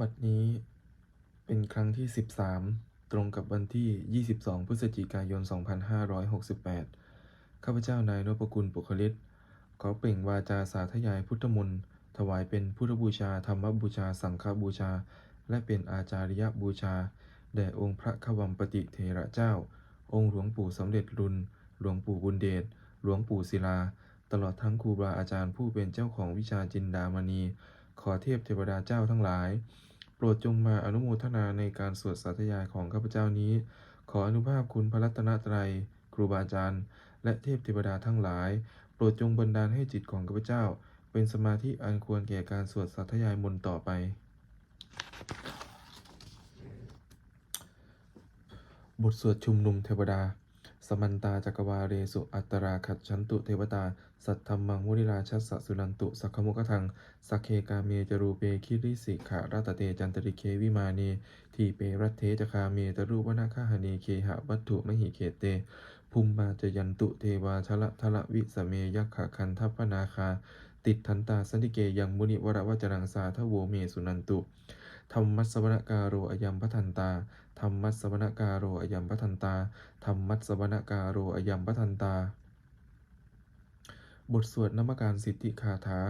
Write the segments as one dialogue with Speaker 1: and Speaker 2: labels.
Speaker 1: บัดนี้เป็นครั้งที่ 13 ตรงกับวันที่ 22 พฤศจิกายน 2568 ข้าพเจ้านายนพกุลปุคลิต ขอเปล่งวาจาสาธยายพุทธมนต์ถวายเป็นพุทธบูชา ธรรมบูชา สังฆบูชา และเป็นอาจาริยบูชา แด่องค์พระขวัมปติเถระเจ้า องค์หลวงปู่สำเร็จรุน หลวงปู่บุญเดช หลวงปู่ศิลา ตลอดทั้งครูบาอาจารย์ผู้เป็นเจ้าของวิชาจินดามณี ขอเทพเทวดาเจ้าทั้งหลาย โปรดจงมาอนุโมทนาในการสวดสาธยายของข้าพเจ้านี้ ขออนุภาพคุณพระรัตนตรัย ครูบาอาจารย์ และเทพเทวดาทั้งหลาย โปรดจงบันดาลให้จิตของข้าพเจ้า เป็นสมาธิอันควรแก่การสวดสาธยายมนต์ต่อไป บทสวดชุมนุมเทวดา สมันตาจักรวาเรสุอัตตราขัดฉันตุเทวตา สัทธรรมังมุนิราชัสสะสุนันตุ สักขมุกทัง สักเคกาเมจรูเปคิริสิขาราตเตจันตริเควิมาเนทีเปรัตเทจคาเมตรูวนาคาหเนเคหะวัตถุมหิเขเตภูมิมาจยันตุเทวาชละทละวิสเมยักขะคันทัพนาคา ติดทันตาสันติเกยังมุนิวรวจรังสาทโวเมสุนันตุธรรมัสสวนการโรอยัมพทันตาธรรมัสสวนการโรอยัมพทันตาธรรมัสสวนการโรอยัมพทันตา บทสวดนมัการสิทธิคาถา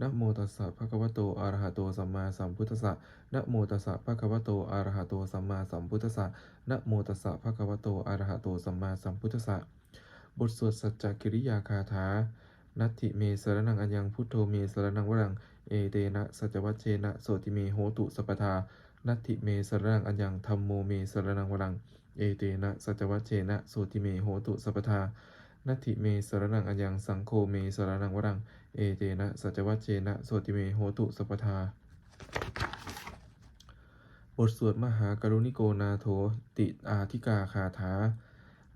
Speaker 1: นะโมตัสสะภะคะวะโตอะระหะโตสัมมาสัมพุทธัสสะนะโมตัสสะภะคะวะโตอะระหะโตสัมมาสัมพุทธัสสะนะโมตัสสะภะคะวะโตอะระหะโตสัมมาสัมพุทธัสสะบทสวดสัจจกิริยาคาถา นัตถิเมสรนังอัญญังพุทโธเมสรนังวรัง เอเตนะสัจวัชเชนะโสติเมโหตุสัพพทา นัตถิเมสรนังอัญญังธรรมโมเมสรนังวรัง เอเตนะสัจวัชเชนะโสติเมโหตุสัพพทา นัตถิเมสรนังอัญญังสังโฆเมสรนังวรัง เอเตนะสัจวัชเชนะโสติเมโหตุสัพทา บทสวดมหากรุณิโกนาโถติอาธิกาคาถา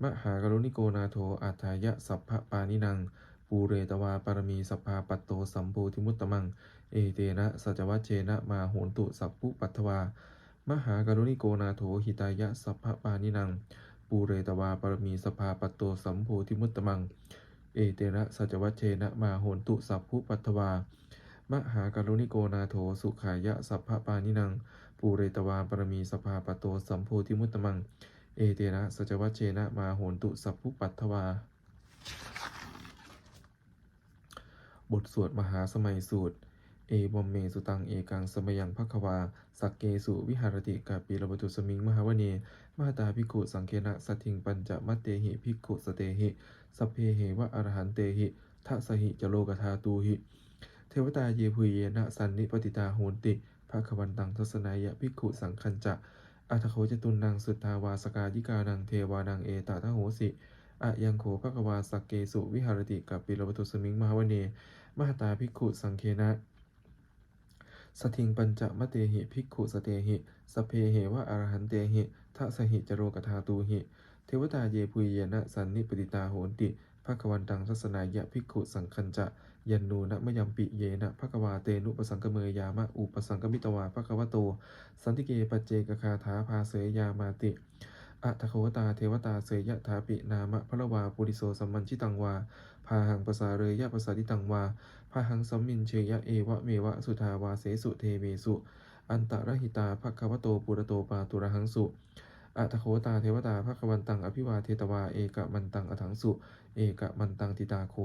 Speaker 1: มหากรุณิโกนาโถอัฏายะสัพพปานินัง ปูเรตวาปารมีสัพพาปัตโตสัมโพธิมุตตมัง เอเตนะสัจวัชเชนะมาโหนตุสัพพุปัตถวา มหากรุณิโกนาโถหิตายะสัพพปานินัง ปูเรตวาปารมีสัพพาปตโตสัมโพธิมุตตมัง เอเตนะสัจวัชเชนะมาโหนตุสัพพุปัตถวามหากรุณิโกนาโถสุขายะสัพพปานินังปูเรตวาปรมีสภาปโตสัมโพธิมุตตมัง เอเตนะสัจวัชเชนะมาโหนตุสัพพุปัตถวา บทสวดมหาสมัยสูตร เอบอมเมสุตังเอกังสมยังภควา สักเกสุวิหารติกาปีระบตุสมิงมหาวเนมาตาภิกขุสังเคนะสัทิงปัญจมัตเตหิภิกขุสเตหิสพเพเหวะอรหันเตหิทะสหิจโลกธาตูหิ เทวตาเยพุยเยนะสันนิปติตาโหนติภาควันตังทศนายะภิกขุสังคัญจะอัตโขจตุนนางสุทธาวาสกายิกานังเทวานังเอตตะโหสิอะยังโขภควาสักเกสุวิหารติกับปิรวตุสมิงมหาวเน มหตาภิกขุสังเคนะ สทิงปัญจมเตหิภิกขุสเตหิ สเพเหวะอรหันเตหิทะสหิจโรกธาตูหิ เทวตาเยพุยเยนะสันนิปติตาโหนติภควันตังทัศนายะภิกขุสังคัญจะ ยันนูนะมยัมปิเยนะภควาเตนุปสังกเมยามะอุปสังกมิตวาภควโต สันติเกปเจกคาถาภาเสยยามาติอะทะโควตาเทวตาเสยยะถาปินามะพระวาปุริโสสัมมันชิตังวา พาหังภาษาเรยะภาษาทิตังวาพาหังสัมมินเชยะเอวะเมวะสุทาวาเสสุเทเมสุ อันตรหิตาภควโตปุระโตปาตุระหังสุอะทะโคตาเทวตาภควันตังอภิวาเทตวาเอกะมันตังอถังสุ เอกะมันตังติตาโข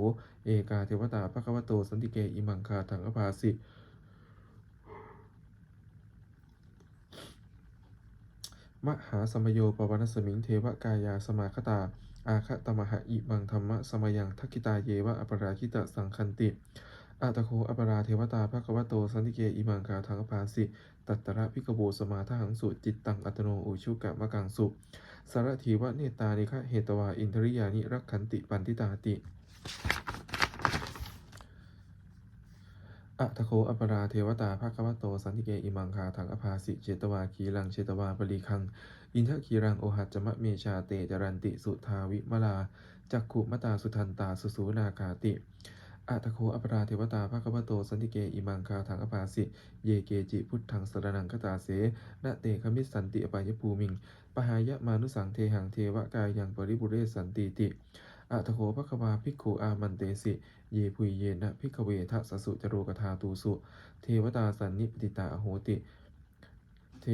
Speaker 1: เอกาเทวตาภควโตสันติเกอิมังคาถังอภาสิมหาสมโยปวันสมิงเทวกายาสมาคตา อาคตมหะอิบังธรรมะสมยังทักกิตาเยวะอปราคิตะสังคันติอาตโคอปราเทวตาภควโตสันติเกอิมังคาทังอภาสิตัตตระพิกโบสมาทหังสุจิตตังอัตโนอุชุกะมะกังสุสารถีวะเนตานิคะเหตวาอินทริยานิรักขันติปันติตาติ อะทะโคอัปปราเทวตาภาควโต สันติเกอิมังคาถังอภาสิเจตวาคีรังเจตวาปริคัง อินทคีรังโอหัจจมะเมชาเตจรันติสุทาวิมลาจักขุมตาสุทันตาสุสูนาคาติอะทะโคอัปปราเทวตาภาควโต สันติเกอิมังคาถังอภาสิ เยเกจิพุทธังสรนังคตาเสนะเตคมิสสันติอปายภูมิง ปหายะมานุสังเทหังเทวกายังปริบุเรสันติติ อะทะโคภควาภิกขุอามันเตสิ เยพุยเยนะพิกเวทะสสุจโรกธาตูสุ เทวตาสันนิปติตาโหติ เท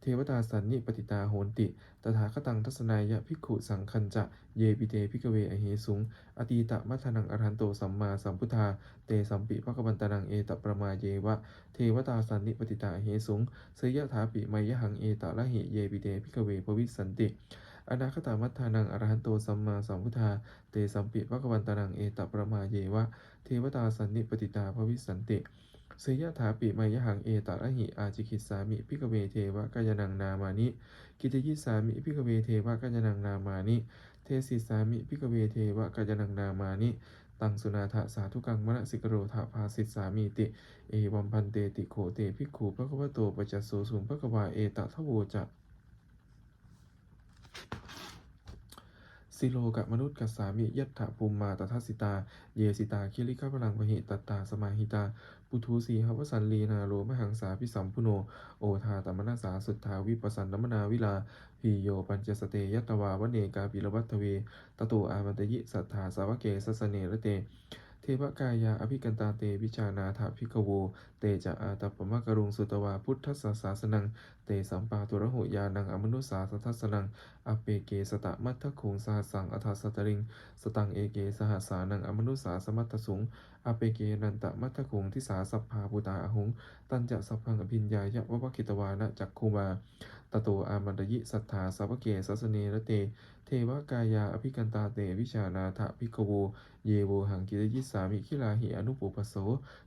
Speaker 1: เทวตาสันนิปติตาโหนติ ตถาคตังทัศนายะภิกขุสังคัญจะ เยปิเตภิกเวอเหสุง อตีตะมัทนังอรหันโตสัมมาสัมพุทธา เตสัมปิภควันตนังเอตประมาเยวะ เทวตาสันนิปติตาเหสุง เสยยะถาปิไมยหังเอตละหิเยปิเตภิกเวภวิสันติ อนาคตามัทธานังอรหันโตสัมมาสัมพุทธา เตสัมปิภควันตานังเอตประมาเยวะ เทวตาสันนิปติตาภวิสันติเสยะถาปิไมยหังเอตระหิ อาจิคิสามิพิกเวเทวกายนังนามานิ กิตยิสามิพิกเวเทวกายนังนามานิ เทสิสามิพิกเวเทวกายนังนามานิตังสุนาทะสาธุกังมณสิกโรทะภาสิสสามีติ เอวัมพันเตติโขเตภิกขุพระควโตปัจจสโสสุงพระกวาเอตทะโวจะ สิโลกะมนุษย์กัสสามิยัตถะภูมิมาตทัสสิตา เยสิตาคิริกะพลังวหิตัตตาสมาหิตา ปุทูสีหวสันลีนาโรมหังสาพิสัมพุโน โอทาตมนาสาสุทธาวิปัสสันนมนาวิลาพีโยปัญจสเตยัตวาวเนกาปิรวัตเว ตโตอามันตยิสัทธาสาวเกสสเนระเต เทวกายาอภิกันตาเตวิชานาถาภิกโว เตจะอาตปปมะกรุงสุตวาพุทธสสาสนัง เตสัมปาตุระโหยานังอมนุสสาสทัสสนัง อเปเกสตะมัทธคุงสหสังอัฏสตริง สตังเอเกสหัสานังอมนุสสาสมัตสุง อเปเกนันตะมัทธคุงทิสาสัพพาปุตาอหุง ตันจะสัพพังอภิญญายะวะวะคิตวานะจักคุมา ตโตอามันตยิสัทธาสาวกเกสัสเนระเต เทวกายาอภิกันตาเตวิชานาถภิกขโว เยโวหังกิรยิสามิคิลาหิอนุปุปโส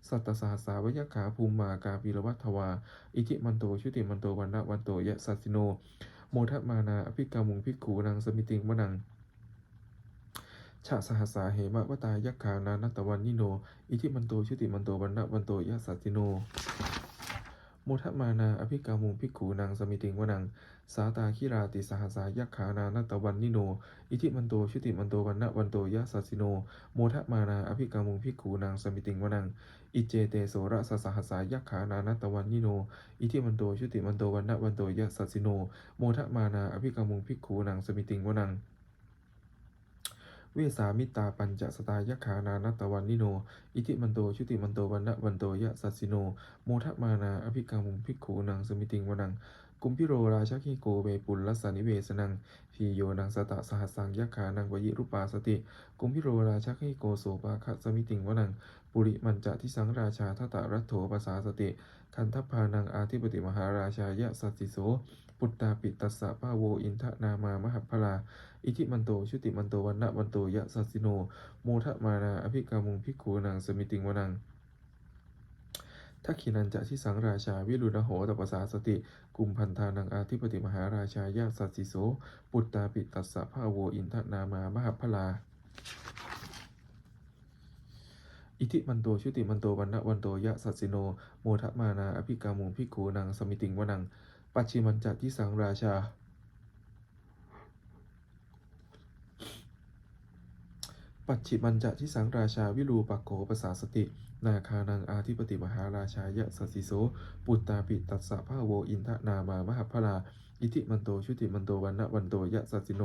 Speaker 1: สัตตสาสาวยักขาภูมมากาปิรวัตถวา อิทิมันโตชุติมันโตวันนะวันโตยะสัสิโน โมทัตมานาอภิกามุงภิกขูนังสมิติงวนังชะสหัสสาเหมะวตายักขานานัตวันนิโน อิทิมันโตชุติมันโตวันนะวันโตยะสัสิโน มทัตมานาอภิกามุงภิกขูนังสมิติงวนัง สาตาคิราติสหัสายักขานานัตตวันนิโน อิทิมันโตชุติมันโตวันนะวันโตยะสัสิโนโมทัตมานาอภิกามุงภิกขูนังสมิติงวนัง อิเจเตโสระสสหัสายักขานานัตตวันนิโน อิทิมันโตชุติมันโตวันนะวันโตยะสัสิโนโมทมานาอภิกามุงภิกขูนังสมิติงวนัง เวสามิตาปัญจสตายขานานัตวันนิโน อิทิมันโตชุติมันโตวันนะวันโตยะสัสสิโน โมทะมานาอภิกามุงภิกขูนังสมิติงวนัง กุมพิโรราชคิโกเวปุลลัสานิเวสนังพีโยนังสตะสหัสสังยักขานังวยิรุปาสติ กุมพิโรราชคิโกโสปาคะสมิติงวนัง ปุริมันจะทิสังราชาทตะรัตโถปสาสติ คันทพานังอาธิปติมหาราชายะสัสสิโส ปุตตาปิตัสสะพาโวอินทนามามหัพลา อิทิมันโต ชุติมันโตวันนะวันโตยะสัสสิโน โมทะมานาอภิกามุงภิกขูนังสมิติงวนังทักขินันจะทิสังราชาวิรุณโหตปสาสติ กุมพันธานังอาธิปติมหาราชายะสัสสิโส ปุตตาปิตัสสะพาโวอินทนามามหัพลา อิทิมันโตชุติมันโตวันนะวันโตยะสัสสิโน โมทะมานาอภิกามุงภิกขูนังสมิติงวนัง ปัจฉิมันจะทิสังราชา ปัจฉิมันจะทิสังราชาวิรูปักโขปสาสติ นาคานังอาธิปติมหาราชายะสัสสิโส ปุตตาปิตัสสะพาโวอินทนามามหพพลาอิทิมันโตชุติมันโตวันนะวันโตยะสัสสิโน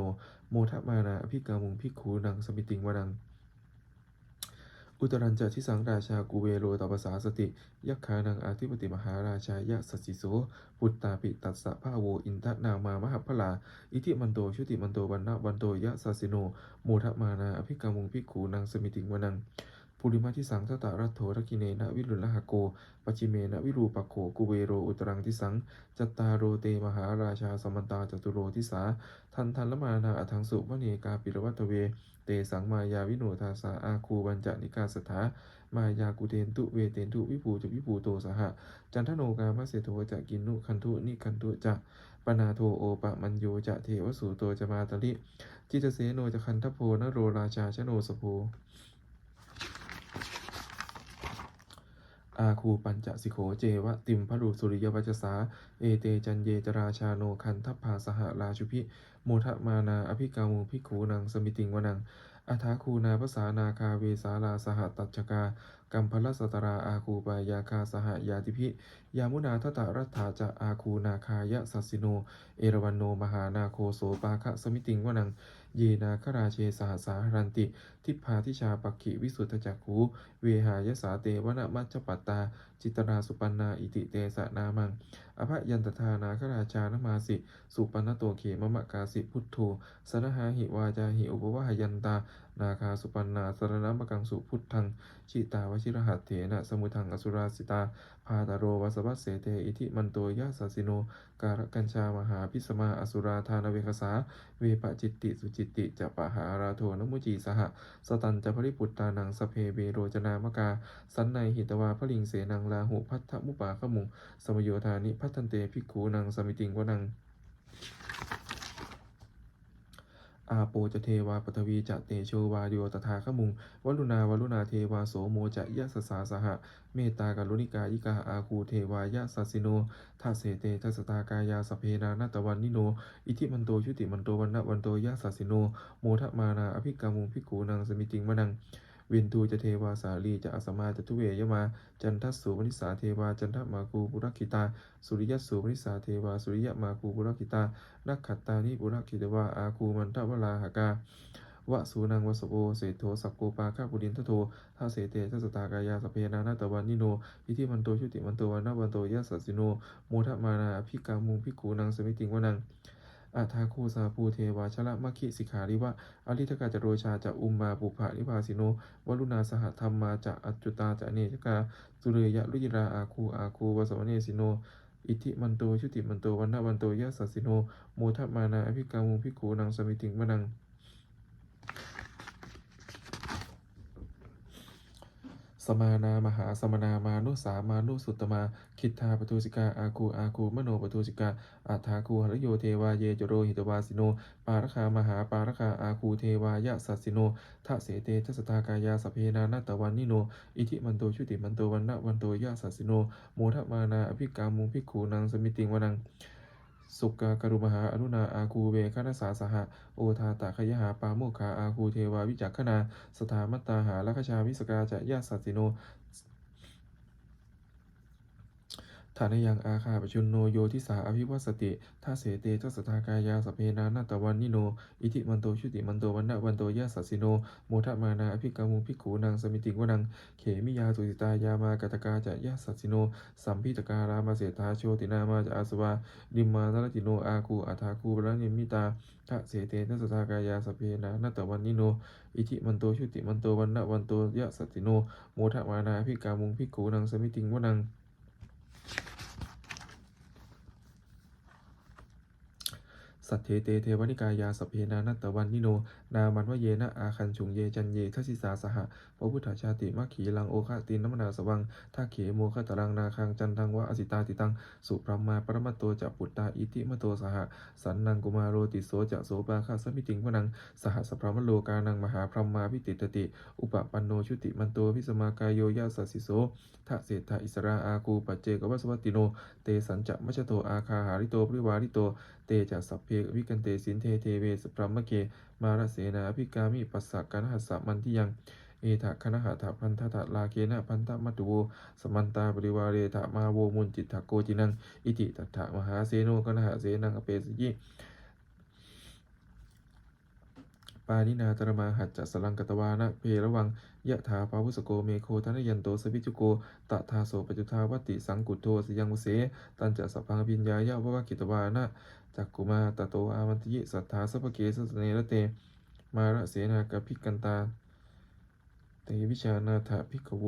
Speaker 1: โมทะมานาอภิกามุงภิกขูนังสมิติงวนัง อุตรันจะทิสังราชากูเวโรตภาษาสติ ยักขานังอาธิปติมหาราชายะสัสิโสปุตตาปิตัสสะภาโวอินทนามามหัพพลา อิทิมันโตชุติมันโตวันนะวันโตยะสัสิโนโมทะมานาอภิกามุงพิกูนังสมิติงวนัง ปุริมาทิสังทตารัตโถรกิเนนะวิรุณลหะโกปจิเมนะวิรูปโขกุเวโรอุตรังทิสังจัตตาโรเตมหาราชาสมันตาจตุโรทิสาทันทันละมานาอัทังสุวเนกาปิรวัตเว เตสังมายาวิโนทาสาอาคูบัญจนิกาสถามายากุเทนตุเวเตนตุวิภูจวิภูโตสหะจันทโนกามะเสโทจะกินนุคันทุนิคันทุจะปนาโทโอปะมัญโยจะเทวสูโตจะมาตลิจิตเสโนจะคันทโพนโรราชาชโนสโอาคูปัญจสิโขเจวะติมพรุสุริยวัจสา เอเตจันเยจราชาโนคันทัพพาสหราชุพิโมทมานาอภิกามุภิขูนังสมิติงวนังอัฐาคูนาภาษานาคาเวสาลาสหตัจกากัมพลสตราอาคูปายาคาสหยาติพิยามุนาทตะรัตถาจะอาคูนาคายะสัสสิโน เอราวันโนมหานาโคโสปาคะสมิติงวนัง เยนาคราเชสหสาหรันติ ทิพาทิชาปักขิวิสุทธจักขูเวหายสาเตวนะมัจจปัตตา จิตราสุปันนาอิติเตสะนามัง อภยันตทานาคราชานมาสิ สุปันนโตเขมมะกาสิพุทโธสนหาหิวาจาหิอุปวะหยันตา นาคาสุปันนาสรณมกังสุพุทธัง ชิตาวชิรหัตเถนะสมุทังอสุราสิตา พาตาโรวสวัสเสเตอิทิมันโตยะสัสสิโน การกัญชามหาพิสมาอสุราธานเวคสา เวปจิตติสุจิตติจะปะหาราโทนมุจีสหะสตันจะพริปุตตานังสเพเบโรจนามกา สันในหิตวาพลิงเสนังลาหุพัทธมุปาขมุงสมโยธานิพัทันเตภิกขูนังสมิติงวนัง อาโปจะเทวาปฐวีจะเตโชวาโยตถาขมุงวลุนาวลุนาเทวาโสโมจะยะสสาสหะ เมตตากรุณิกายิกาอาคูเทวายะสัสิโนทัสเสเตทัสตากายาสเพนานาตวันนิโน อิทิมันโตชุติมันโตวันนะวันโตยะสัสิโน โมทะมานาอภิกามุงภิกขูนังสมิติงมะนัง วินทูจะเทวาสาลีจะอสมาจะทุเวยมา จันทัสสุวนิสาเทวาจันทมาคูปุรคิตา สุริยสสุวนิสาเทวาสุริยมาคูปุรคิตานักขัตตานิปุรคิตวาอาคูมันทวลาหากาวะสูนังวสโอเศโทสักโกปาคาปุรินทโททาเสเตทัสตากายาสเพนานาตวันนิโนอิทิมันโตชุติมันโตวันนาวันโตยะสัสิโนโมทะมานาภิกามุงภิกขูนังสมิติงวนัง อาทาคูสาภูเทวาชละมัคคิสิกขาริวะอริทกาจโรชาจะอุมมาปุภะนิพาสิโนวรุณาสหธรรมมาจะอัจจุตาจะเนชกาสุเรยะลุยราอาคูอาคูวสวเนสิโนอิทิมันโตชุติมันโตวันนาวันโตยะสัสิโนโมทะมานาอภิกามุงภิกูนังสมิติงวนังสมานา มหาสมนามานุสามานุสุตตมา คิทาปทุสิกาอาคูอาคูมโนปทุสิกาอัฏฐาคูหรโยเทวาเยจโรหิตวาสิโน ปารคามหาปารคาอาคูเทวายะสัสสิโนทะเสเตทัสตากายาสเพนานาตวันนิโน อิทิมันโตชุติมันโตวันนะวันโตยะสัสสิโนโมทมานาอภิกามุงภิกขูนังสมิติงวนังสุกากรุมหาอนุนาอาคูเวคณสาสหะโอทาตะขยหาปาโมคขาอาคูเทวาวิจักขณาสถามัตตาหาลัคชาวิสกาจะยะสัสสิโน ฐานยังอาคาปชุนโนโยทิสาอภิวัสติทาเสเตทัสทากายาสเพนานาตวันนิโน อิทิมันโตชุติมันโตวันนะวันโตยะสัสสิโน โมทะมานาอภิกามุงภิกขูนางสมิติงวนัง เขมิยาสุติตายามากตกาจะยะสัสสิโน สัมพิตการามาเสธาโชตินามาจะอาสวาดิมมาทรติโนอาคูอาทาคูบรณิมิตาทะเสเตทัสทากายาสเพนานาตวันนิโน อิทิมันโตชุติมันโตวันนะวันโตยะสัสสิโน โมทะมานาอภิกามุงภิกขูนางสมิติงวนัง สัทเทเตเทวนิกายาสเพนานัตตวันนิโน นามันวเยนะอาคันฉุงเยจันเยทัสสิสาสหะพระพุทธชาติมัคขีลังโอคะตินนมนาสวังทักเขโมคะตรังนาคังจันทังวะอสิตาติตัง สุพรหมาปรมัตโตจะปุตตาอิติมโตสหะสันนังกุมารโรติโสจะโสปาคะสมิติงวนังสหสพรหมโลกานังมหาพรหมาพิติตติ อุปปันโนชุติมันโตพิสมากายโยยาสัสิโสทะเศรษฐอิสราอาคูปัจเจกวัสวัตติโน เตสัญจะมัชโตอาคาหาริโตปริวาริโตเตจัสัพเพวิกันเตสินเทเทเวสพรหมเก มารเสนาภิกามิปัสสะกันหัสสะมันที่ยังเอถะคณหาถะพันธะถะลาเกนะพันธะมัตุโวสมันตาบริวาเรถะมาโวมุนจิตถะโกจินัง อิติตัถะมหาเสโนกนหาเสนังอเปสยิ ปานินาตรมาหัจจสลังกตวานะเพระวังยะถาปาวุสโกเมโคทนยันโตสวิจุโกตะทาโสปจุทาวติสังกุโทสยังมุเส ตันจะสพพังปิญญายะวะวะกิตวานะจักกุมาตะโตอามันติยิสัทธาสัพพเกสสเนระเต มาระเสนากะพิกันตาเตวิชานาถาภิกขโว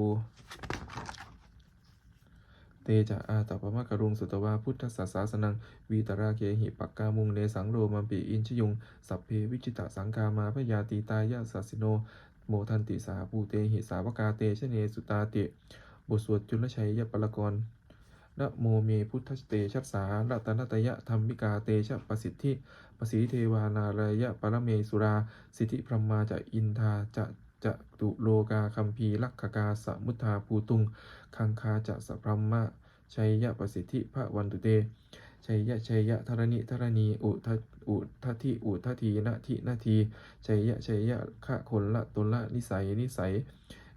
Speaker 1: เตจะอาตปะมะกะรุงสุตวาพุทธศาสาสนัง วีตราเกหิปักกามุงเนสังโรมัมปีอินชยุง สัพเพวิจิตะสังกามาพยาตีตายะสัสิโน โมทันติสาภูเตหิสาวกาเตชเนสุตาเตบทสวดจุลชัยยปรกรนะโมเมพุทธเตชัสสารัตนตยะธรรมิกาเตชะประสิทธิปสีเทวานารายะปรเมสุรา สิทธิพรหมาจะอินทาจะ จะตุโลกาคัมพีลักขกาสมุทธาภูตุง คังคาจะสพรมะชัยยะประสิทธิพระวันตุเตชัยยะชัยยะธรณิธรณีอุทะอุทัทิอุทัทีนะทินาทีชัยยะชัยยะขะคนละตนละนิสัยนิสัย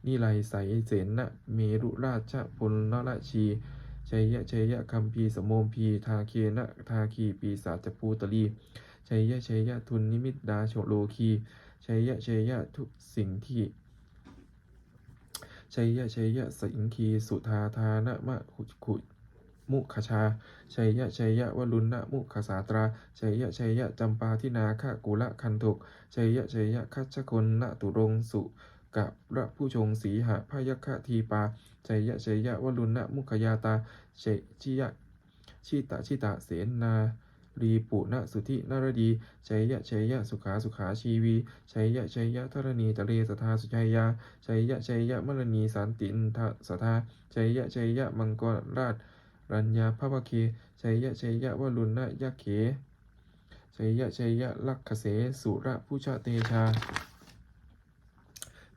Speaker 1: นิไลใสเสนนะเมรุราชพลนราชีชัยยะชัยยะคัมพีสมโมมพีทาเคนะทาคีปีศาจภูตลีชัยยะชัยยะทุนนิมิตดาโชโลคี ชัยยะชัยยะทุกสิ่งที่ชัยยะชัยยะสิงคีสุธาทานะมะขุขุมุขชาชัยยะชัยยะวลุณะมุขสาตราชัยยะชัยยะจำปาทินาคะกุละคันทุกชัยยะชัยยะคัชคนนะตุรงสุกะระผู้ชงสีหะพยัคฆทีปาชัยยะชัยยะวลุณะมุขยาตาเชชิยะชิตะชิตะเสนา รีปุณสุธินารดีชัยยะชัยยะสุขาสุขาชีวีชัยยะชัยยะธรณีตะเลสทาสุชัยยาชัยยะชัยยะมรณีสันตินทสทาชัยยะชัยยะมังกรราชรัญญาภวเคชัยยะชัยยะวลุณนะยะเขชัยยะชัยยะลักขเสสุระผู้ชาเตชา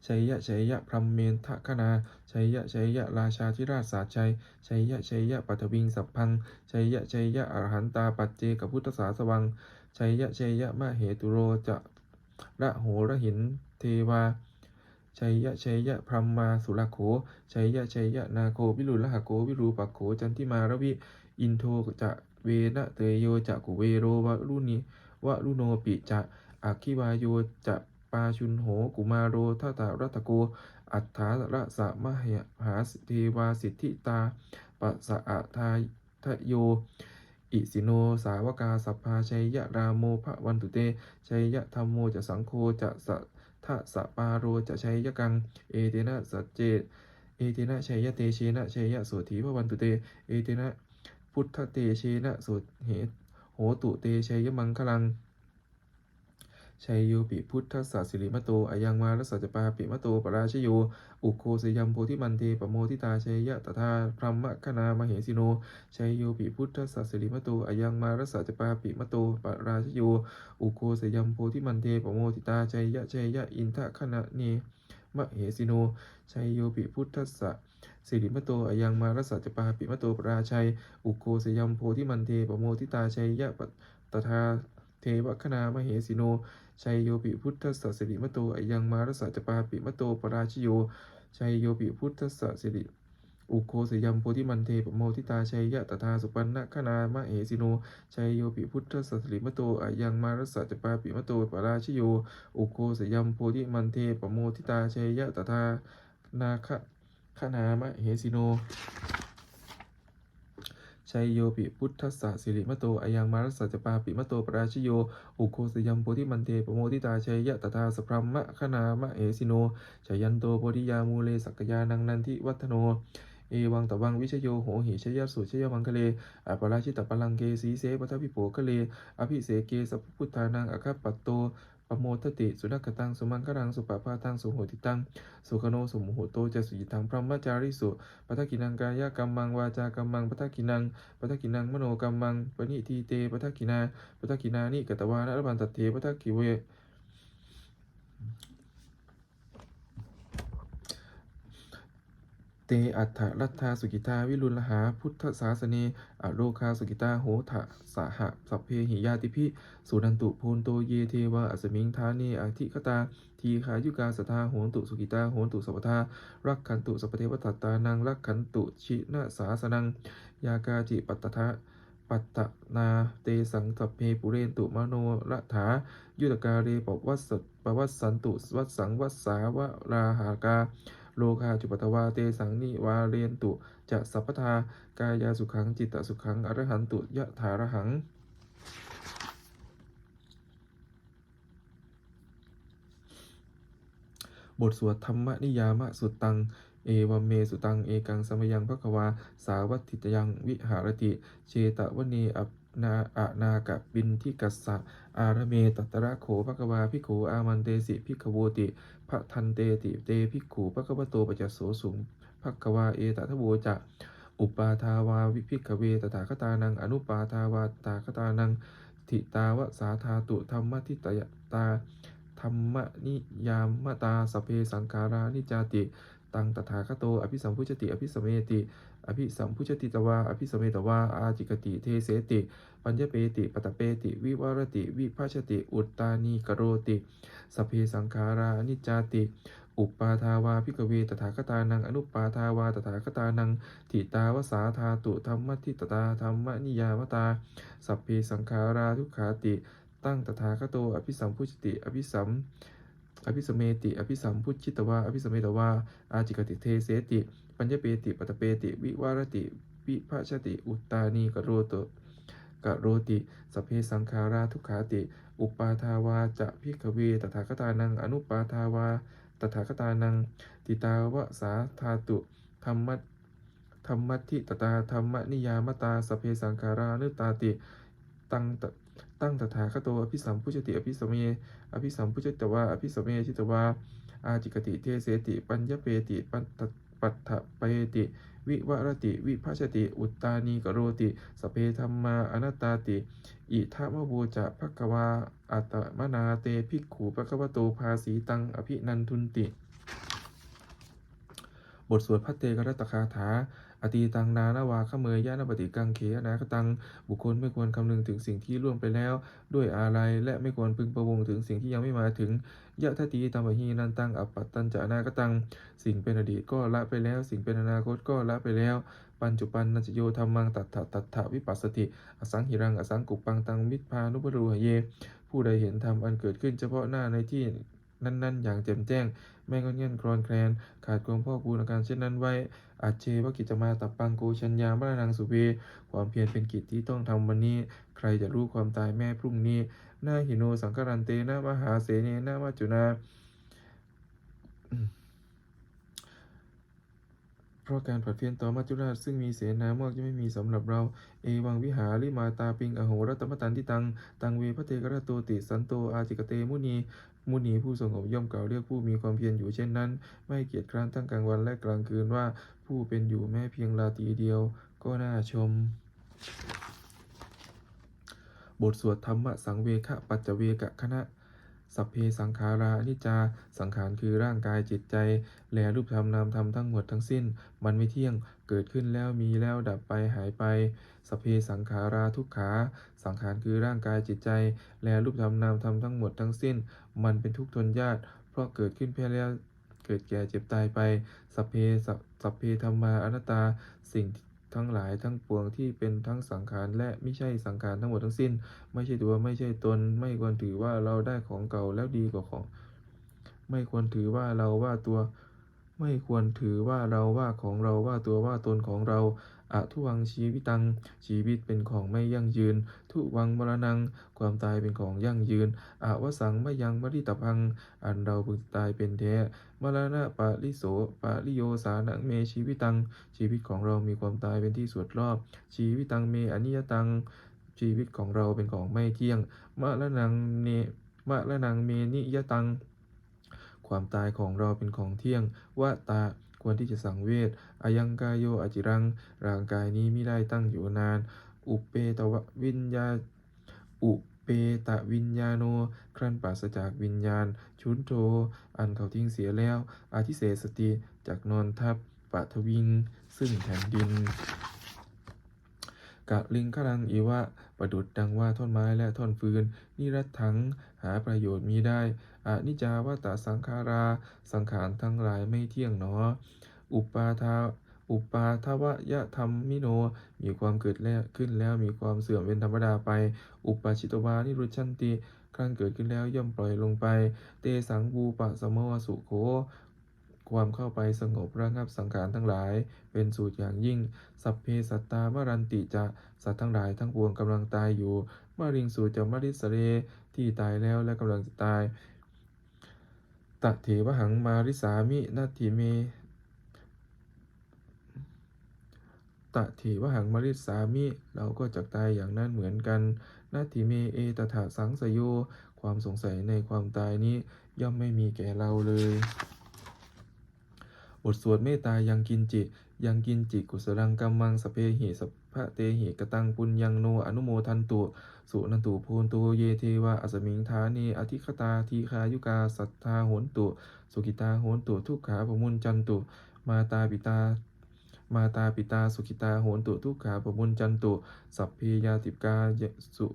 Speaker 1: ชัยยะชัยยะพรหมเมนทคณาชัยยะชัยยะราชาธิราชสาชัยชัยยะชัยยะปัทวิงสัพพังชัยยะชัยยะอรหันตาปัจเจกพุทธสาสวังชัยยะชัยยะมะเหตุโรจะระโหระหินเทวาชัยยะชัยยะพรหมมาสุรโขชัยยะชัยยะนาโควิรุลหะโกวิรูปัโขจันทิมารวิอินโทจะเวนะเตโยจะกุเวโรวะรุณีวะรุโนปิจะอัคคิวายโยจะ ปาชุนโหกุมารโรทัตตารัตโก อัฏฐาระสะมะหาเทวาสิทธิตาปัสะอะทายทะโย อิสิโน สาวกาสัพพาชัยยะรามโมภะวันตุเต ชัยยะธรรมโมจะสังโฆจะสะทะสะปาโรจะชัยยะกัง เอเตนะสัจเจเอเตนะชัยยะเตเชนะชัยยะโสถีพระวันตุเต เอเตนะพุทธเตเชนะโสเหโหตุเตชัยยะมังคลัง ชัยโยปิพุทธสสสิริมโตอายังมารัสสะจปาปิมโตปราชโย อุโคสยัมโพธิมันเทปโมทิตาชัยยะตถาพรหมคณามเหสิโนชัยโยปิพุทธสสสิริมโตอายังมารัสสะจปาปิมโตปราชโย อุโคสยัมโพธิมันเทปโมทิตาชัยยะชัยยะอินทคณะเนมเหสิโน ชัยโยปิพุทธสสะสิริมโตอายังมารัสสะจปาปิมโตปราชัย อุโคสยัมโพธิมันเทปโมทิตาชัยยะตถาเทวคณามเหสิโน ชัยโยปิพุทธสสะสิริมโตอายังมารสะจปาปิมโตปราชโยชัยโยปิพุทธสสะสิริอุโคสยัมโพธิมันเทปโมทิตาชัยยะตถาสุปันนะคณามะเหสิโนชัยโยปิพุทธสสะสิริมโตอายังมารสสะจปาปิมโตปราชโยอุโคสยัมโพธิมันเทปโมทิตาชัยยะตถานาคะคณามะเหสิโน ชัยโยปิพุทธสสะสิริมโตอายังมารัสสะจปาปิมโตปราชโย อุโคสยัมโพธิมันเทปโมทิตาชัยยะตถาสพรัมมะคณามะเอสิโนชยันโตโพธิยามูเลสักยานังนันทิวัฒโนเอวังตะวังวิชโยโหหิชยสุชยมังคะเลอปราชิตปลังเกสีเสปทัพพิโปคะเลอภิเสเกสัพพุทธานังอคัปปัตโต โมทติ สุนักตัง สุมังกรัง สุปปาตัง สุโหติตัง สุขโน สุโมโหโตจะสุยิตัง พรหมจาริสุปัทกินังกายกัมมัง วาจากรรมังปัทกินังปัทกินัง มโนกรรมังปณิทีเตปัทกินาปัทกินานิกตวานะรบันตเถปัทกิเว เตอัฏฐรัตถาสุกิตาวิรุลหาพุทธศาสเนอโรคาสุกิตาโหทะสหะสัพเพหิยาติพิสุนันตุโพนโตเยเทวะอสมิงทาเนอธิคตาทีขายุกาสทาโหนตุสุกิตาโหนตุสัพพทารักขันตุสัพเทวทัตตานังรักขันตุชินะสาสนังยากาจิปัตตะปัตตนาเตสังสัพเพปุเรนตุมโนระถายุตกาเรปวัสสปวัสสันตุวัสสังวัสสาวราหากา โลคาจุปตวาเตสังนิวาเรนตุ จะสัพพทากายาสุขังจิตตสุขังอรหันตุยะถาระหังบทสวดธรรมนิยามะสุตตัง เอวเมสุตัง เอกังสมยังภควา สาวัตถิตยังวิหารติ เชตวเนอัป นาอะนากะบินทิกัสสะอารเมตัตระโขภควาพิโขอามันเตสิพิกโวติพระทันเตติเตพิขูภควโตปัจจโสสุงภควาเอตทะโวจะอุปาทาวาวิพิกเวตถาคตานัง อนุปาทาวาตถาคตานังทิตาวสาธาตุธรรมทิตยตาธรรมนิยามตาสเพสังขารานิจจาติ ตังตถาคโต อภิสัมพุชติ อภิสมเมติ อภิสัมพุชติตวา อภิสมเมตวา อาจิกติ เทเสติ ปัญญเปติ ปตเปติ วิวารติ วิภาชติ อุตตานีกโรติ สเพสังขารานิจจาติ อุปปาทาวาพิกเวตถาคตานัง อนุปปาทาวาตถาคตานัง ทิตาวสาธาตุธรรมทิตตาธรรมนิยามตา สัพเพสังขาราทุกขาติ ตั้งตถาคโต อภิสัมพุชติ อภิสัมอภิสมเมติ อภิสัมพุชิตวา อภิสมเมตวา อาจิกติเทเสติ ปัญญเปติปัตตเปติ วิวารติ วิภาชติ อุตตานีกโรโตกโรติสเพสังขาราทุกขาติ อุปาทาวาจะพิกเวตถาคตานัง อนุปาทาวาตถาคตานัง ติตาวสาธาตุธรรมะธรรมัตถิตตาธรรมนิยามตาสเพสังขารานุตาติตั้งตั้งตถาคโตอภิสัมพุชติอภิสมเมอภิสัมพุชตวาอภิสมเมชิตวาอาจิกติเทเสติ ปัญญเปติ ปัตต ปัตตะเปติ วิวรติ วิภาชติ อุตตานีกโรติ สเพธรรมาอนัตตาติ อิทัมะโวจะภควา อัตมนาเตภิกขุปะควโตภาสีตัง อภินันทุนติ บทสวดพระเตกรัตคาถา อตีตังนานาวาขเมยยะนปฏิกังเขนาคตัง บุคคลไม่ควรคำนึงถึงสิ่งที่ล่วงไปแล้ว ด้วยอาลัยและไม่ควรพึงประวงถึงสิ่งที่ยังไม่มาถึงยะทะตีตัมะหีนันตังอัปปัตตัญจะอนาคตัง สิ่งเป็นอดีตก็ละไปแล้ว สิ่งเป็นอนาคตก็ละไปแล้ว ปัญจุปันนัจโยธรรมังตัตถตัตถวิปัสสติ อสังหิรังอสังกุปปังตังมิพพานุปรูหะเย ผู้ใดเห็นธรรมอันเกิดขึ้นเฉพาะหน้าในที่ นั้น ๆ อย่างแจ่มแจ้ง ไม่งอนเงียนครอนแคลน ขาดความพ่อกูอาการเช่นนั้นไว้ อาจเชวกิจจะมาตับปังโกชัญญามรณังสุเว ความเพียรเป็นกิจที่ต้องทำวันนี้ ใครจะรู้ความตายแม่พรุ่งนี้ หน้าหิโนสังกรันเตนะมหาเสเนนะมัจจุนา เพราะการผัดเพี้ยนต่อมัจจุราชซึ่งมีเสนามากจะไม่มีสำหรับเรา เอวังวิหาริมาตาปิง อโหรัตมตันทิตัง ตังเวพระเตกระโตติสันโตอาจิกเตมุนี มุนีผู้ทรงอบย่อมกล่าวเรียกผู้มีความเพียรอยู่เช่นนั้น ไม่เกียจคร้านทั้งกลางวันและกลางคืนว่าผู้เป็นอยู่แม้เพียงราตรีเดียว ก็น่าชม บทสวดธรรมสังเวคะปัจจเวกะคณะ สัพเพสังขาราอนิจจา สังขารคือร่างกายจิตใจ แลรูปธรรมนามธรรมทั้งหมดทั้งสิ้น มันไม่เที่ยง เกิดขึ้นแล้วมีแล้วดับไปหายไป สัพเพสังขาราทุกขา สังขารคือร่างกายจิตใจ แลรูปธรรมนามธรรมทั้งหมดทั้งสิ้น มันเป็นทุกข์ทนยากเพราะเกิดขึ้นเพียงแล้วเกิดแก่เจ็บตายไป สัพเพสัพสัพเพธรรมาอนัตตา สิ่ง ทั้งหลายทั้งปวงที่เป็นทั้งสังขารและไม่ใช่สังขารทั้งหมดทั้งสิ้น ไม่ใช่ตัวไม่ใช่ตน ไม่ควรถือว่าเราได้ของเก่าแล้วดีกว่าของ ไม่ควรถือว่าเราว่าตัว ไม่ควรถือว่าเราว่าของเราว่าตัวว่าตนของเรา อะทุวังชีวิตัง ชีวิตเป็นของไม่ยั่งยืน ทุวังมรณัง ความตายเป็นของยั่งยืนอะวสังไมะยังมริตพัง อันเราพึงตายเป็นแท้มรณะปะริโสปะริโยสานังเมชีวิตัง ชีวิตของเรามีความตายเป็นที่สวดรอบ ชีวิตังเมอนิยตัง ชีวิตของเราเป็นของไม่เที่ยงมะละนังเนมะละนังเมนิยตัง ความตายของเราเป็นของเที่ยงวะตา ควรที่จะสังเวชอายังกายโยอจิรัง ร่างกายนี้ไม่ได้ตั้งอยู่นาน อุปเปตววิญญาอุเปตวิญญาโน ครั้นปราศจากวิญญาณ ชุนโท อันเขาทิ้งเสียแล้ว อาทิเสสติจากนอนทับปะทวิง ซึ่งแผ่นดิน กะลิงคลังอีวะ ประดุดดังว่าท่อนไม้และท่อนฟืน นิรัตถัง หาประโยชน์มีได้ อนิจจาวตาสังขารา สังขารทั้งหลายไม่เที่ยงหนอ อุปาทาอุปาทวยธรรมมิโน มีความเกิดแล้วขึ้นแล้วมีความเสื่อมเป็นธรรมดาไป อุปาชิตวานิรุชันติครั้นเกิดขึ้นแล้วย่อมปล่อยลงไป เตสังบูปะสมวสุโขความเข้าไปสงบระงับสังขารทั้งหลาย เป็นสูตรอย่างยิ่ง สัพเพสัตตามรันติจะสัตว์ทั้งหลายทั้งปวงกำลังตายอยู่มาริงสูจะมริสเรที่ตายแล้วและกำลังจะตาย ตะเถวหังมาริสามินาทิเมตะเถวหังมาริสามิ เราก็จะตายอย่างนั้นเหมือนกัน นาทิเมเอตถาสังสโย ความสงสัยในความตายนี้ย่อมไม่มีแก่เราเลย บทสวดเมตตายังกินจิ ยังกินจิกุสลังกัมมังสเพหิสั พพะเตหิกตังปุญญังโนอนุโมทันตุ สุนันตุโพนตุเยเทวะอสมิงธาเนอธิคตาทีคายุกาสัทธาโหนตุ สุกิตาโหนตุทุกขาปมุนจันตุ มาตาปิตามาตาปิตาสุขิตาโหนตุทุกขาปมุนจันตุ สัพเพยาติกาสุ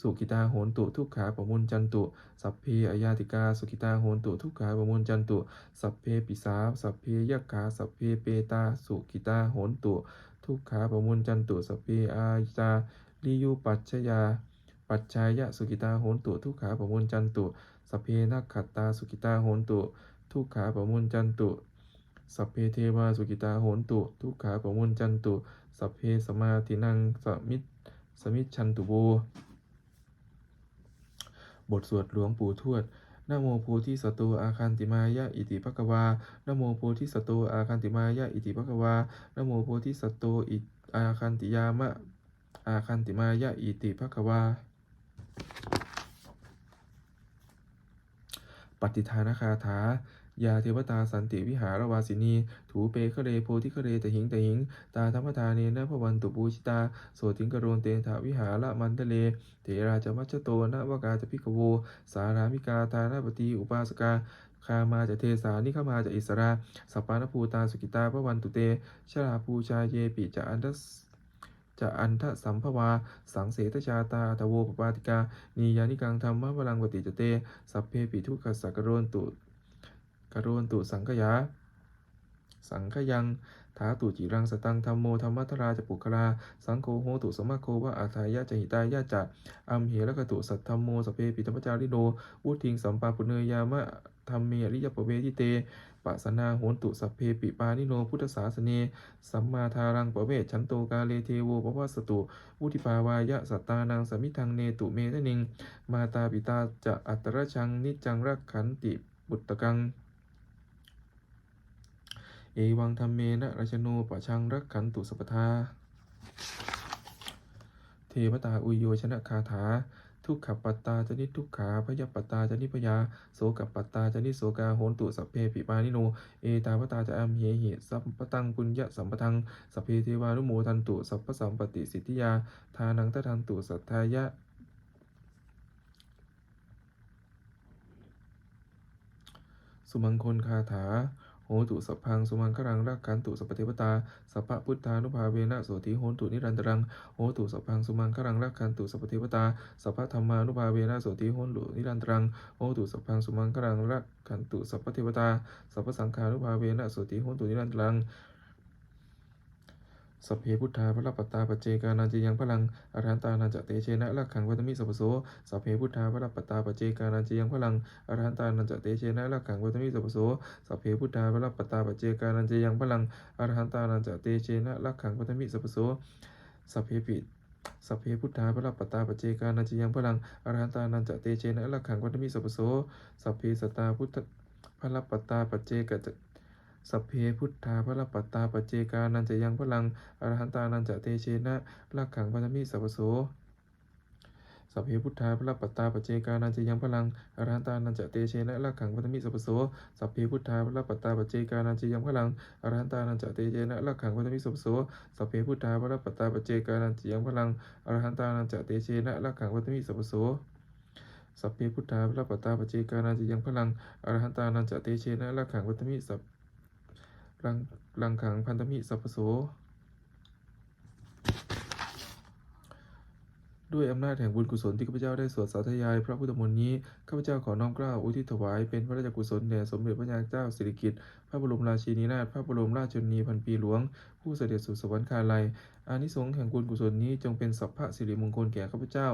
Speaker 1: สุขิตาโหนตุทุกขาปมุนจันตุ สัพเพอยาติกาสุขิตาโหนตุทุกขาปมุนจันตุ สัพเพปิสาสัพเพยักขาสัพเพเปตาสุขิตาโหนตุ ทุกขาปมุนจันตุสัพเพอาจาลิยุปัชชยา ปัจจายะสุขิตาโหนตุทุกขาปมุนจันตุสเพนักขัตตาสุขิตาโหนตุทุกขาปมุนจันตุสัพเพเทวาสุกิตาโหนตุ ทุกขาปมุนจันตุ สัพเพสมาธินังสมิตสมิจฉันตุโวบทสวดหลวงปู่ทวด นโมโพธิสัตโตอาคันติมายะอิติภะคะวานโมโพธิสัตโตอาคันติมายะอิติภะคะวานโมโพธิสัตโตอิอาคันติยามะอาคันติมายะอิติภะคะวาปฏิทานคาถา ยาเทวตาสันติวิหารวาสินี ถูเปคะเรโพธิคะเรตหิงตหิง ตาธรรมทาเนนะพวันตุปูชิตา โสติงกโรนเตถาวิหารมันทะเล เถราจมัชโตนะวกาจะพิกโว สารามิกาทานาปตีอุปาสกาคามาจะเทสานิขามาจะอิสราสัปปานภูตาสุกิตาพระวันตุเตชลาภูชาเยปิจะอันทสจะอันทะสัมภวา สังเสตชาตาทโวปปาติกา นียานิกังธรรมะพลังปฏิจเต สัพเพปิทุกขสักกะโรนตุ กะโรนตุสังขยา สังขยังถาตุจิรังสตังธรรมโมธรรมัทราจะปุคลาสังโฆโหตุสมะโควะอาทายะจะหิตายะจะอัมเหระกตุสัทธรรมโมสเพปิธรรมจาริโนวุทิงสัมปาปุเนยามะธรรมเมริยปเวทิเตปัสนาโหนตุสัพเพปิปานิโนพุทธศาสเน สัมมาทารังปเวชันโตกาเลเทโวปวัสตุ วุติภาวายะสัตตานังสมิทังเนตุเมทนิง มาตาปิตาจะอัตตรชังนิจังรักขันติบุตตกัง เอวังธรรมเมนะราชโนปะชังรักขันตุสัพทา เทวตาอุโยชนะคาถา ทุกขปัตตาจนิทุกขาพยปัตตาจนิพยา โสกปัตตาจนิโสกาโหนตุสัพเพปิปานิโน เอตาวตาจะอัมเหหิสัมปตังปุญญสัมปทัง สัพเพเทวานุโมทันตุสัพพสัมปติสิทธิยา ทานังตทันตุสัทธายะสุมังคลคาถา โหตุสัพพังสุมังครังรักขันตุสัพเทวตาสัพพะพุทธานุภาเวนะโสติโหนตุนิรันตรังโหตุสัพพังสุมังครังรักขันตุสัพเทวตาสัพพะธรรมานุภาเวนะโสติโหนตุนิรันตรังโหตุสัพพังสุมังครังรักขันตุสัพเทวตาสัพพะสังฆานุภาเวนะโสติโหนตุนิรันตรัง สัพเพพุทธาพระปัตตาปเจกานันจะยังพลังอรหันตานันจะเตเชนะลักขังวัตมิสัพโสสัพเพพุทธาพระปัตตาปเจกานันจะยังพลังอรหันตานันจะเตเชนะลักขังวัตมิสัพโสสัพเพพุทธาพระปัตตาปเจกานันจะยังพลังอรหันตานันจะเตเชนะลักขังวัตมิสัพโสสัพเพปิสัพเพพุทธาพระปัตตาปเจกานันจะยังพลังอรหันตานันจะเตเชนะลักขังวัตมิสัพโสสัพเพสตาพุทธพระปัตตาปเจกจะ สัพเพพุทธาพระปัตตาปเจกานันจะยังพลังอรหันตานันจะเตเชนะลักขังพันธมิสัพโสสัพเพพุทธาพระปัตตาปเจกานันจะยังพลังอรหันตานันจะเตเชนะลักขังพันธมิสัพโสสัพเพพุทธาพระปัตตาปเจกานันจะยังพลังอรหันตานันจะเตเชนะลักขังพันธมิสัพโสสัพเพพุทธาพระปัตตาปเจกานันจะยังพลังอรหันตานันจะเตเชนะลักขังพันธมิสัพโสสัพเพพุทธาพระปัตตาปเจกานันจะยังพลังอรหันตานันจะเตเชนะลักขังพันธมิสัพ รังรังขังพันธมิสัพพโส ด้วยอำนาจแห่งบุญกุศลที่ข้าพเจ้าได้สวดสาธยาย พระพุทธมนต์นี้ ข้าพเจ้าขอน้อมเกล้าอุทิศถวายเป็นพระราชกุศลแด่สมเด็จพระนางเจ้าสิริกิติ์พระบรมราชินีนาถพระบรมราชชนนีพันปีหลวง ผู้เสด็จสู่สวรรคาลัยอานิสงส์แห่งบุญกุศลนี้จงเป็นสัพพะสิริมงคลแก่ข้าพเจ้า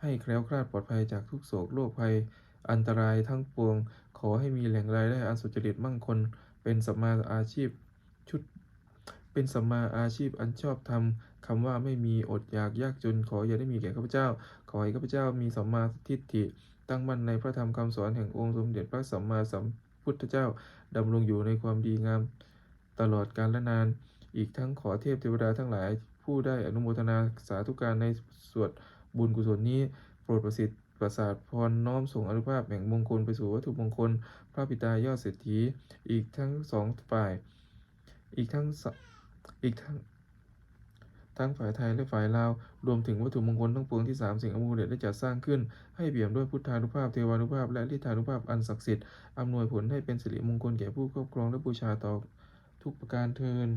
Speaker 1: ให้แคล้วคลาดปลอดภัยจากทุกโศกโรคภัย อันตรายทั้งปวง ขอให้มีแหล่งรายได้อันสุจริตมั่งคง เป็นสัมมาอาชีพชุด เป็นสัมมาอาชีพอันชอบธรรมคำว่าไม่มีอดอยากยากจนขออย่าได้มีแก่ข้าพเจ้า ขอให้ข้าพเจ้ามีสัมมาทิฏฐิตั้งมั่นในพระธรรมคำสอนแห่งองค์สมเด็จพระสัมมาสัมพุทธเจ้าดำรงอยู่ในความดีงาม ตลอดกาลและนาน อีกทั้งขอเทพเทวดาทั้งหลาย ผู้ได้อนุโมทนาสาธุการในสวดบุญกุศลนี้ โปรดประสิทธิ์ ประสาทพรน้อมส่งอนุภาพแห่งมงคลไปสู่วัตถุมงคล พระปิตายอดเศรษฐีอีกทั้งสองฝ่าย อีกทั้งอีกทั้งทั้งฝ่ายไทยและฝ่ายลาว รวมถึงวัตถุมงคลทั้งปวงที่สามสิ่งอมูลเดชได้จัดสร้างขึ้น ให้เปี่ยมด้วยพุทธานุภาพเทวานุภาพ และฤทธานุภาพอันศักดิ์สิทธิ์อำนวยผลให้เป็นสิริมงคลแก่ผู้ครอบครองและบูชาต่อทุกประการเทิน